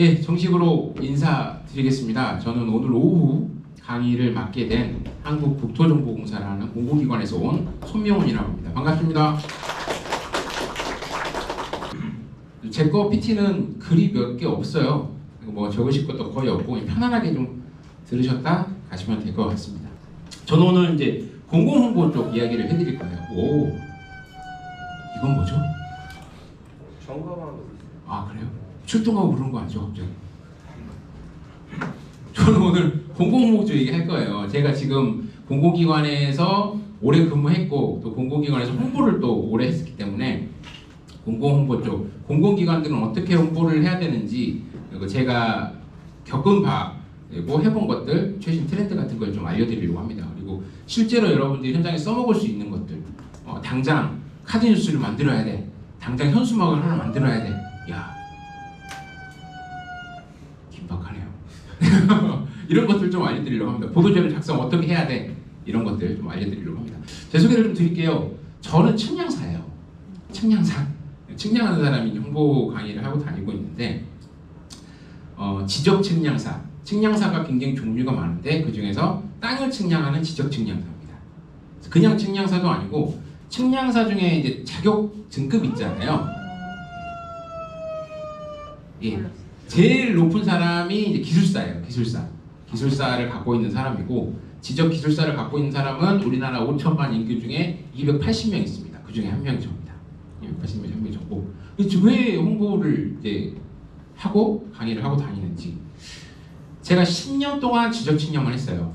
예, 정식으로 인사드리겠습니다. 저는 오늘 오후 강의를 맡게 된 한국국토정보공사라는 공공기관에서 온 손명훈이라고 합니다. 반갑습니다. 제 거 PT는 글이 몇 개 없어요. 뭐 적으실 것도 거의 없고 편안하게 좀 들으셨다 가시면 될 것 같습니다. 저는 오늘 이제 공공홍보 쪽 이야기를 해드릴 거예요. 오, 이건 뭐죠? 거 있어요. 아 그래요? 출동하고 그런 거 아니죠 갑자기? 저는 오늘 공공목조 얘기할 거예요. 제가 지금 공공기관에서 오래 근무했고 또 공공기관에서 홍보를 또 오래 했기 때문에 공공홍보 쪽 공공기관들은 어떻게 홍보를 해야 되는지 그리고 제가 겪은 바 그리고 해본 것들 최신 트렌드 같은 걸 좀 알려드리려고 합니다. 그리고 실제로 여러분들이 현장에 써먹을 수 있는 것들 어, 당장 카드 뉴스를 만들어야 돼. 당장 현수막을 하나 만들어야 돼. 야 긴박하네요. 이런 것들 좀 알려드리려고 합니다. 보도자료 작성 어떻게 해야 돼? 이런 것들 좀 알려드리려고 합니다. 제 소개를 좀 드릴게요. 저는 측량사예요. 측량사. 측량하는 사람이 홍보 강의를 하고 다니고 있는데 어, 지적 측량사. 측량사가 굉장히 종류가 많은데 그 중에서 땅을 측량하는 지적 측량사입니다. 그냥 측량사도 아니고 측량사 중에 이제 자격 등급 있잖아요. 예. 제일 높은 사람이 이제 기술사예요. 기술사. 기술사를 갖고 있는 사람이고 지적 기술사를 갖고 있는 사람은 우리나라 5천만 인구 중에 280명 있습니다. 그 중에 한 명이 접니다. 280명 한 명이 접고 왜 홍보를 이제 하고 강의를 하고 다니는지 제가 10년 동안 지적 측량을 했어요.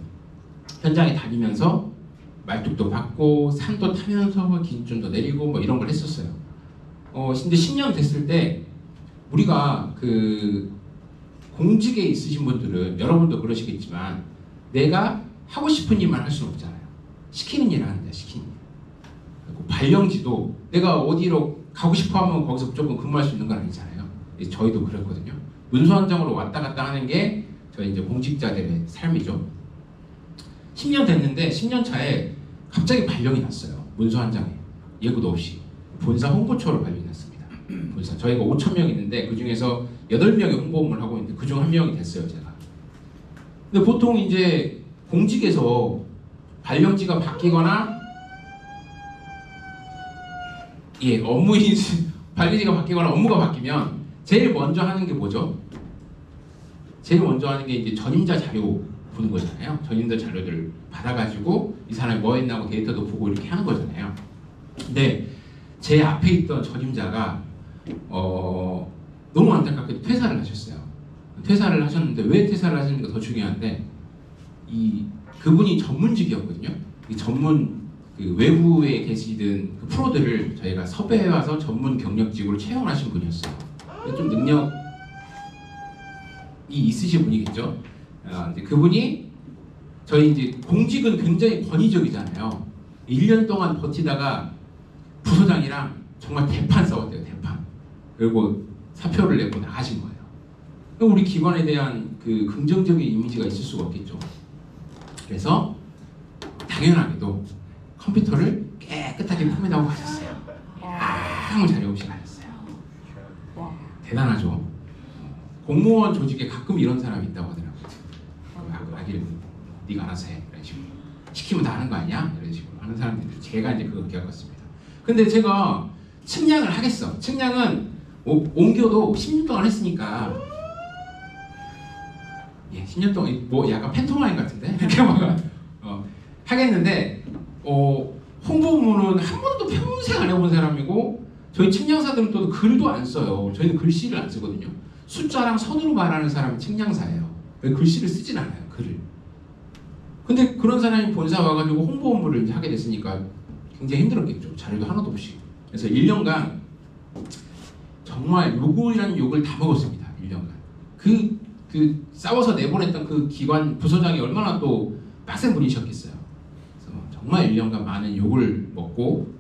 현장에 다니면서 말뚝도 받고 산도 타면서 기준점도 내리고 뭐 이런 걸 했었어요. 어 근데 10년 됐을 때 우리가 그 공직에 있으신 분들은 여러분도 그러시겠지만 내가 하고 싶은 일만 할 수는 없잖아요. 시키는 일을 하는데 시키는 일. 발령지도 내가 어디로 가고 싶어 하면 거기서 무조건 근무할 수 있는 건 아니잖아요. 예, 저희도 그랬거든요. 문서한장으로 왔다 갔다 하는 게 저희 이제 공직자들의 삶이죠. 10년 됐는데 10년 차에 갑자기 발령이 났어요. 문서 한 장에 예고도 없이 본사 홍보처로 발령이. 본사 저희가 5천 명 있는데 그 중에서 8명이 홍보 업무를 하고 있는데 그중 한 명이 됐어요 제가. 근데 보통 이제 공직에서 발령지가 바뀌거나 예 업무 인 발령지가 바뀌거나 업무가 바뀌면 제일 먼저 하는 게 뭐죠? 제일 먼저 하는 게 이제 전임자 자료 보는 거잖아요. 전임자 자료들을 받아가지고 이 사람이 뭐 했나 고 데이터도 보고 이렇게 하는 거잖아요. 근데 제 앞에 있던 전임자가 어, 너무 안타깝게 퇴사를 하셨어요. 퇴사를 하셨는데 왜 퇴사를 하셨는가 더 중요한데 이 그분이 전문직이었거든요. 이 전문 그 외부에 계시던 그 프로들을 저희가 섭외해 와서 전문 경력직으로 채용하신 분이었어요. 좀 능력이 있으신 분이겠죠. 아, 이제 그분이 저희 이제 공직은 굉장히 권위적이잖아요. 1년 동안 버티다가 부서장이랑 정말 대판 싸웠대요, 대판. 그리고 사표를 내고 나가신 거예요. 우리 기관에 대한 그 긍정적인 이미지가 있을 수가 없겠죠. 그래서 당연하게도 컴퓨터를 깨끗하게 포맷하고 가셨어요. 아무 자료 없이 가셨어요. 대단하죠. 공무원 조직에 가끔 이런 사람이 있다고 하더라고요. 아, 아기를 네가 알아서 해 이런 식으로 시키면 다 하는 거 아니야 이런 식으로 하는 사람들이 제가 이제 그걸 겪었습니다. 근데 제가 측량을 하겠어. 측량은 오- 옮겨도 10년 동안 했으니까 예, 10년 동안 뭐 약간 팬토마임 같은데 이렇게 막 어, 하겠는데 어, 홍보문은 한 번도 평생 안 해본 사람이고 저희 측량사들은 또 글도 안 써요. 저희는 글씨를 안 쓰거든요. 숫자랑 선으로 말하는 사람이 측량사예요. 왜 글씨를 쓰진 않아요, 글을. 근데 그런 사람이 본사 와가지고 홍보 업무를 하게 됐으니까 굉장히 힘들었겠죠. 자료도 하나도 없이. 그래서 1년간 정말 욕이라는 욕을 다 먹었습니다. 1년간. 그, 그 싸워서 내보냈던 그 기관 부서장이 얼마나 또 빡센 분이셨겠어요. 정말 1년간 많은 욕을 먹고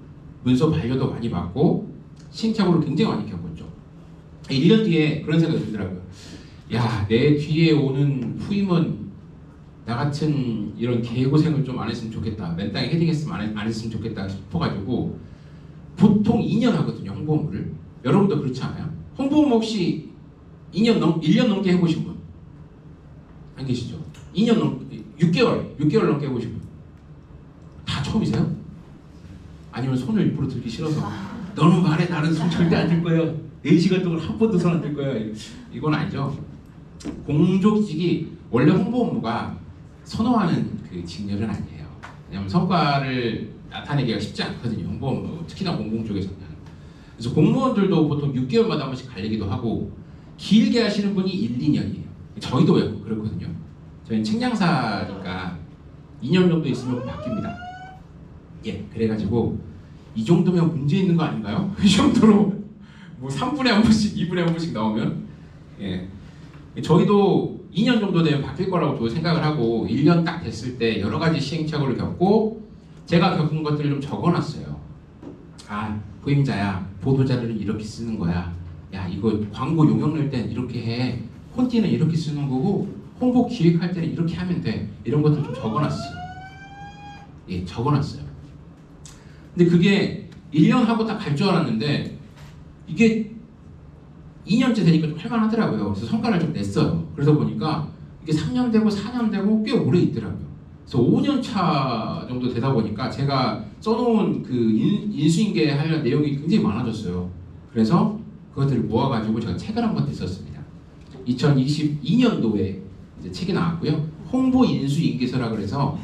문서 반려도 많이 받고 시행착오를 굉장히 많이 겪었죠. 1년 뒤에 그런 생각이 들더라고요. 야, 내 뒤에 오는 후임은 나 같은 이런 개고생을 좀 안 했으면 좋겠다. 맨땅에 헤딩했으면 안, 했- 안 했으면 좋겠다 싶어가지고 보통 2년 하거든요. 홍보 업무를. 여러분도 그렇지 않아요? 홍보 업무 혹시 2년 넘 1년 넘게 해보신 분? 안 계시죠? 2년 넘 6개월 6개월 넘게 해보신 분? 다 처음이세요? 아니면 손을 일부러 들기 싫어서 너는 말해 나는 손 절대 안 들 거야 4시간 동안 한 번도 손 안 들 거야 이건 아니죠 공조직이 원래 홍보 업무가 선호하는 그 직렬은 아니에요 왜냐하면 성과를 나타내기가 쉽지 않거든요 홍보 업무 특히나 공공 쪽에서는 그래서 공무원들도 보통 6개월마다 한 번씩 갈리기도 하고 길게 하시는 분이 1, 2년이에요. 저희도 그렇거든요. 저희는 책량사니까 2년 정도 있으면 바뀝니다. 예, 그래가지고 이 정도면 문제 있는 거 아닌가요? 이 정도로 뭐 3분에 한 번씩, 2분에 한 번씩 나오면? 예, 저희도 2년 정도 되면 바뀔 거라고 또 생각을 하고 1년 딱 됐을 때 여러 가지 시행착오를 겪고 제가 겪은 것들을 좀 적어놨어요. 아, 보임자야, 보도자료는 이렇게 쓰는 거야. 야, 이거 광고 용역 낼 땐 이렇게 해. 콘티는 이렇게 쓰는 거고 홍보 기획할 때는 이렇게 하면 돼. 이런 것들 좀 적어놨어요. 예, 적어놨어요. 근데 그게 1년 하고 딱갈줄 알았는데 이게 2년째 되니까 좀 할만하더라고요. 그래서 성과를 좀 냈어요. 그러다 보니까 이게 3년 되고 4년 되고 꽤 오래 있더라고요. 그래서 5년 차 정도 되다 보니까 제가 써놓은 그 인, 인수인계 하려는 내용이 굉장히 많아졌어요. 그래서 그것들을 모아가지고 제가 책을 한 권 냈었습니다. 2022년도에 이제 책이 나왔고요. 홍보 인수인계서라 그래서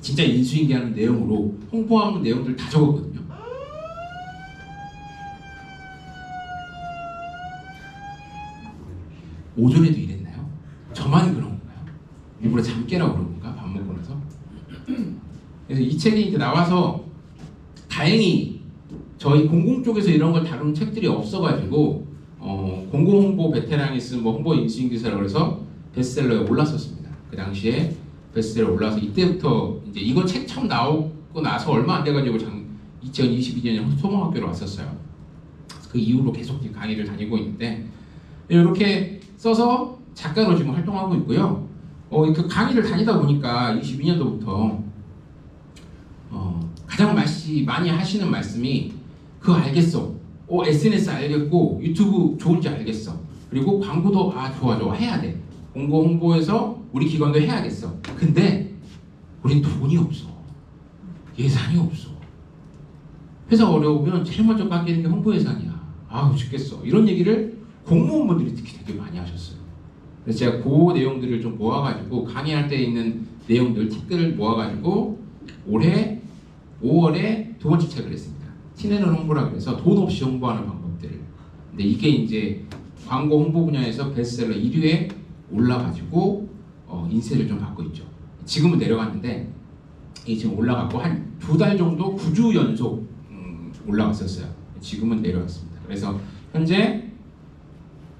진짜 인수인계하는 내용으로 홍보하는 내용들 다 적었거든요. 오전에도 이랬나요? 저만 그런 건가요? 일부러 잠 깨라고 건 나서? 그래서 이 책이 이제 나와서 다행히 저희 공공 쪽에서 이런 걸 다룬 책들이 없어가지고 어, 공공 홍보 베테랑이 쓴 뭐 홍보 인수인계서라고 해서 베스트셀러에 올랐었습니다. 그 당시에 베스트셀러 올라서 이때부터 이제 이거 책 처음 나오고 나서 얼마 안 돼가지고 장 2022년에 소망학교로 왔었어요. 그 이후로 계속 강의를 다니고 있는데 이렇게 써서 작가로 지금 활동하고 있고요. 어, 그 강의를 다니다 보니까 22년도부터 어, 가장 말씨 많이 하시는 말씀이 그거 알겠어. 어, SNS 알겠고 유튜브 좋은지 알겠어. 그리고 광고도 아 좋아 좋아 해야 돼. 공고 홍보에서 우리 기관도 해야겠어. 근데 우린 돈이 없어. 예산이 없어. 회사 어려우면 제일 먼저 깎이는 게 홍보 예산이야. 아우 죽겠어. 이런 얘기를 공무원분들이 특히 되게 많이 하셨어요. 그래서 제가 그 내용들을 좀 모아가지고 강의할 때 있는 내용들 팁들을 모아가지고 올해 5월에 두 번째 책을 냈습니다. 티내는 홍보라 그래서 돈 없이 홍보하는 방법들. 근데 이게 이제 광고 홍보 분야에서 베스트셀러 1위에 올라가지고 어, 인쇄를 좀 받고 있죠. 지금은 내려갔는데 이 지금 올라갔고 한 두 달 정도 9주 연속 음, 올라갔었어요. 지금은 내려갔습니다. 그래서 현재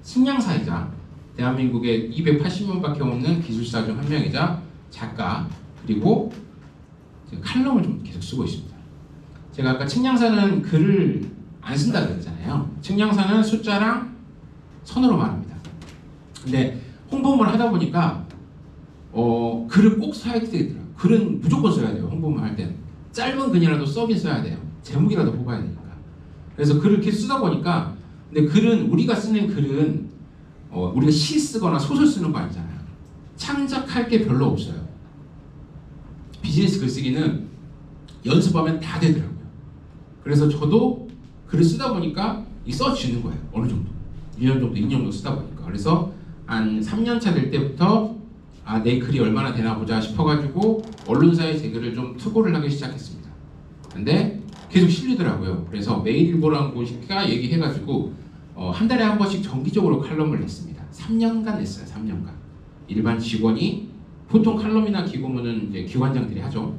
식량사이자 대한민국에 280명밖에 없는 기술사 중 한 명이자 작가 그리고 칼럼을 좀 계속 쓰고 있습니다. 제가 아까 측량사는 글을 안 쓴다 그랬잖아요. 측량사는 숫자랑 선으로 말합니다. 근데 홍보를 하다 보니까 어, 글을 꼭 써야 되더라고요. 글은 무조건 써야 돼요. 홍보만 할 때는. 짧은 글이라도 써긴 써야 돼요. 제목이라도 뽑아야 되니까. 그래서 글을 이렇게 쓰다 보니까 근데 글은 우리가 쓰는 글은 어, 우리가 시 쓰거나 소설 쓰는 거 아니잖아요. 창작할 게 별로 없어요. 비즈니스 글쓰기는 연습하면 다 되더라고요. 그래서 저도 글을 쓰다 보니까 이 써지는 거예요. 어느 정도. 1년 정도, 2년 정도 쓰다 보니까. 그래서 한 3년 차 될 때부터 아, 내 글이 얼마나 되나 보자 싶어가지고 언론사에 제 글을 좀 투고를 하기 시작했습니다. 근데 계속 실리더라고요. 그래서 매일일보라는 곳이가 얘기해가지고 어, 한 달에 한 번씩 정기적으로 칼럼을 냈습니다. 3년간 냈어요. 3년간. 일반 직원이 보통 칼럼이나 기고문은 이제 기관장들이 하죠.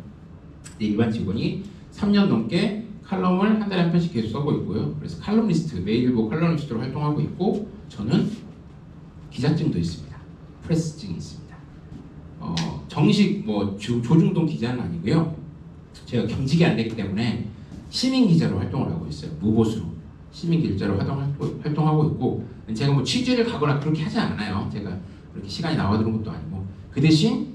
근데 일반 직원이 3년 넘게 칼럼을 한 달에 한 편씩 계속 써고 있고요. 그래서 칼럼리스트, 매일일보 칼럼리스트로 활동하고 있고 저는 기자증도 있습니다. 프레스증이 있습니다. 어, 정식 뭐 조, 조중동 기자는 아니고요. 제가 경직이 안 되기 때문에 시민 기자로 활동을 하고 있어요. 무보수로 시민 기자로 활동하고, 있고 제가 뭐 취재를 가거나 그렇게 하지 않아요. 제가 그렇게 시간이 나와드는 것도 아니고 그 대신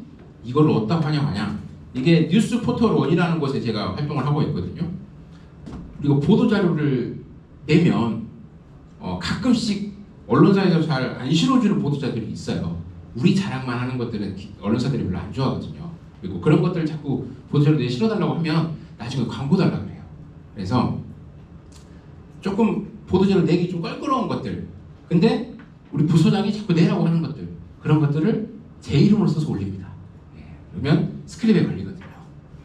이걸 어디다 환영하냐? 이게 뉴스 포털 원이라는 곳에 제가 활동을 하고 있거든요. 그리고 보도 자료를 내면 어, 가끔씩 언론사에서 잘 안 실어주는 보도자들이 있어요. 우리 자랑만 하는 것들은 기- 언론사들이 별로 안 좋아하거든요. 그리고 그런 것들을 자꾸 보도자료 내 실어달라고 하면 나중에 광고 달라 그래요. 그래서 조금 보도자료 내기 좀 껄끄러운 것들. 근데 우리 부소장이 자꾸 내라고 하는 것들 그런 것들을 제 이름으로 써서 올립니다. 예, 그러면 스크립에 걸리거든요.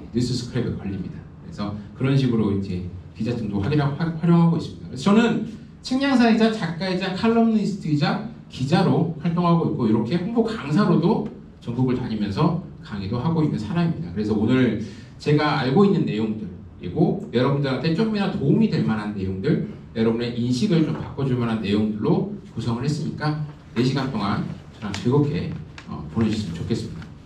예, 뉴스 스크립에 걸립니다. 그래서 그런 식으로 이제 기자팀도 활용, 활용하고 있습니다. 그래서 저는 책량사이자 작가이자 칼럼니스트이자 기자로 활동하고 있고 이렇게 홍보 강사로도 전국을 다니면서 강의도 하고 있는 사람입니다. 그래서 오늘 제가 알고 있는 내용들 이고 여러분들한테 조금이나 도움이 될 만한 내용들, 여러분의 인식을 좀 바꿔줄 만한 내용들로 구성을 했으니까 4시간 동안 저랑 즐겁게 어, 보내주셨으면 좋겠습니다.